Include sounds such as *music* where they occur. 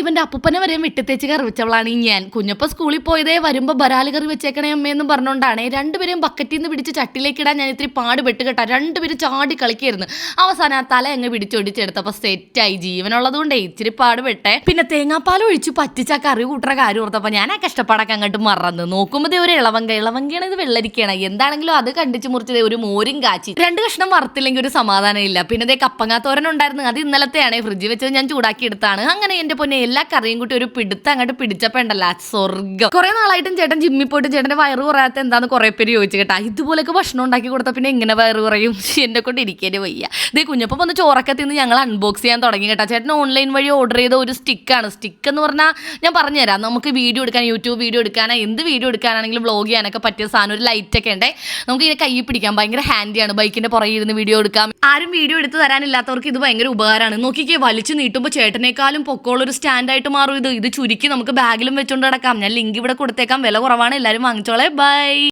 ഇവന്റെ അപ്പൂപ്പനെ വരെയും വിട്ടുതേച്ച് കറി വെച്ചവളാണ് ഞാൻ. കുഞ്ഞപ്പ സ്കൂളിൽ പോയതേ വരുമ്പോ ബരാൽ കറി വെച്ചേക്കണേ അമ്മയെന്നും പറഞ്ഞോണ്ടാണ്. രണ്ടുപേരെയും ബക്കറ്റിൽ നിന്ന് പിടിച്ച് ചട്ടിലേക്ക് ഇടാൻ ഞാൻ ഇത്തിരി പാട് പെട്ട് കേട്ടാ. രണ്ടുപേരും ചാടി കളിക്കായിരുന്നു. അവസാനം ആ തല അങ്ങ് പിടിച്ചൊടിച്ചെടുത്തപ്പോ സെറ്റായി. ജീവനുള്ളത് കൊണ്ടേ ഇച്ചിരി പാട് പെട്ടെ പിന്നെ തേങ്ങാപ്പാൽ ഒഴിച്ച് പറ്റിച്ച കറി കൂട്ടുന്ന കാര്യം ഓർത്തപ്പോ ഞാൻ ആ കഷ്ടപ്പാടൊക്കെ അങ്ങോട്ട് മറന്നു. നോക്കുമ്പോ ഒരു ഇളവങ്ക. ഇളവങ്കയാണ് ഇത് വെള്ളരിക്കയാണ്. എന്താണെങ്കിലും അത് കണ്ടിച്ച് മുറിച്ചത് ഒരു മോരും കാച്ചി. രണ്ട് കഷ്ണം വറുത്തില്ലെങ്കിൽ ഒരു സമാധാനം ഇല്ല പിന്നെ കപ്പങ്ങാത്തോരൻ ഉണ്ടായിരുന്നു. അത് ഇന്നലത്തെയാണ്. ഫ്രിഡ്ജ് വെച്ചത് ഞാൻ ചൂടാക്കി എടുത്താണ് അങ്ങനെ എന്റെ പൊന്നെ എല്ലാ കറിയും കൂട്ടി ഒരു പിടുത്ത അങ്ങോട്ട് പിടിച്ചപ്പോ ഉണ്ടല്ല സ്വർഗം കുറെ നാളായിട്ടും ചേട്ടൻ ജിമ്മി പോയിട്ട് ചേട്ടന്റെ വയറ് കുറയാത്ത എന്താന്ന് കുറെ പേര് ചോദിച്ചു കേട്ടാ. ഇതുപോലൊക്കെ ഭക്ഷണം ഉണ്ടാക്കി കൊടുത്താൽ പിന്നെ എങ്ങനെ വയറ് കുറയും? *laughs* എന്നെ കൊണ്ട് ഇരിക്കേണ്ടി വയ്യ. ദേ കുഞ്ഞപ്പം വന്ന് ചോറൊക്കെ തിന്ന് ഞങ്ങൾ അൺബോക്സ് ചെയ്യാൻ തുടങ്ങി കേട്ടാ. ചേട്ടൻ ഓൺലൈൻ വഴി ഓർഡർ ചെയ്ത ഒരു സ്റ്റിക്കാണ് സ്റ്റിക്ക് എന്ന് പറഞ്ഞാൽ ഞാൻ പറഞ്ഞുതരാം. നമുക്ക് വീഡിയോ എടുക്കാൻ യൂട്യൂബ് വീഡിയോ എടുക്കാനോ എന്ത് വീഡിയോ എടുക്കാനാണെങ്കിലും വ്ളോഗ് ചെയ്യാനൊക്കെ പറ്റിയ സാധനം ഒരു ലൈറ്റ് ഒക്കെ ഉണ്ടേ. നമുക്ക് ഇതിനെ കൈ പിടിക്കാം ഭയങ്കര ഹാൻഡിയാണ് ബൈക്കിന്റെ പുറകെ ഇരുന്ന് വീഡിയോ എടുക്കാം. ആരും വീഡിയോ എടുത്ത് തരാനില്ലാത്തവർക്ക് ഇത് ഭയങ്കര ഉപകാരമാണ്. നോക്കിക്കേ വലിച്ചു നീട്ടുമ്പോൾ ചേട്ടനേക്കാളും പൊക്കോളൊരു സ്റ്റാൻഡായിട്ട് മാറും ഇത്. ഇത് ചുരുക്കി നമുക്ക് ബാഗിലും വെച്ചുകൊണ്ട് നടക്കാം. ഞാൻ ലിങ്ക് ഇവിടെ കൊടുത്തേക്കാം. വില കുറവാണ്. എല്ലാവരും വാങ്ങിച്ചോളെ. ബൈ.